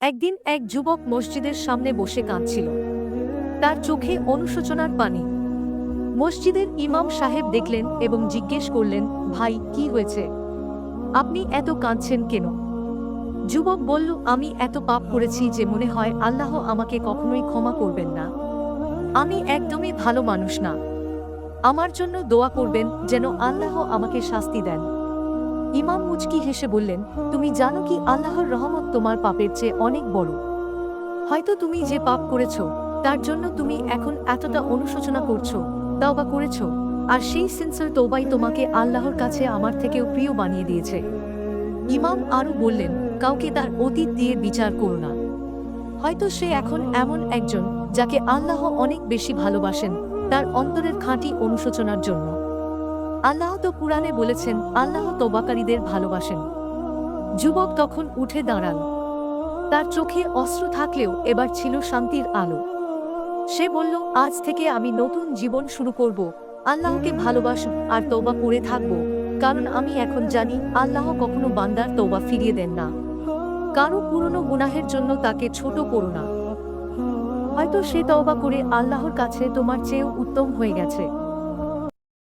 একদিন এক যুবক মসজিদের সামনে বসে কাঁদছিল। তার চোখে অনুশোচনার পানি। মসজিদের ইমাম সাহেব দেখলেন এবং জিজ্ঞেস করলেন, ভাই, কি হয়েছে? আপনি এত কাঁদছেন কেন? যুবক বলল, আমি এত পাপ করেছি যে মনে হয় আল্লাহ আমাকে কখনোই ক্ষমা করবেন না। আমি একদমই ভালো মানুষ না। আমার জন্য দোয়া করবেন যেন আল্লাহ আমাকে শাস্তি দেন। ইমাম মুচকি হেসে বললেন, তুমি জানো কি আল্লাহর রহমত তোমার পাপের চেয়ে অনেক বড়। হয়তো তুমি যে পাপ করেছ, তার জন্য তুমি এখন এতটা অনুশোচনা করছ, তাওবা করেছ, আর সেই সিনসার তোবাই তোমাকে আল্লাহর কাছে আমার থেকেও প্রিয় বানিয়ে দিয়েছে। ইমাম আরও বললেন, কাউকে তার অতীত দিয়ে বিচার করো না। হয়তো সে এখন এমন একজন যাকে আল্লাহ অনেক বেশি ভালোবাসেন, তার অন্তরের খাঁটি অনুশোচনার জন্য। আল্লাহ তো কুরআনে বলেছেন, আল্লাহ তোবাকারীদের ভালোবাসেন। যুবক তখন উঠে দাঁড়াল। তার চোখে অস্ত্র থাকলেও এবার ছিল শান্তির আলো। সে বলল, আজ থেকে আমি নতুন জীবন শুরু করব। আল্লাহকে ভালোবাসব আর তৌবা করে থাকব। কারণ আমি এখন জানি, আল্লাহ কখনো বান্দার তৌবা ফিরিয়ে দেন না। কারও পুরনো গুনাহের জন্য তাকে ছোট করো না। হয়তো সে তওবা করে আল্লাহর কাছে তোমার চেয়েও উত্তম হয়ে গেছে।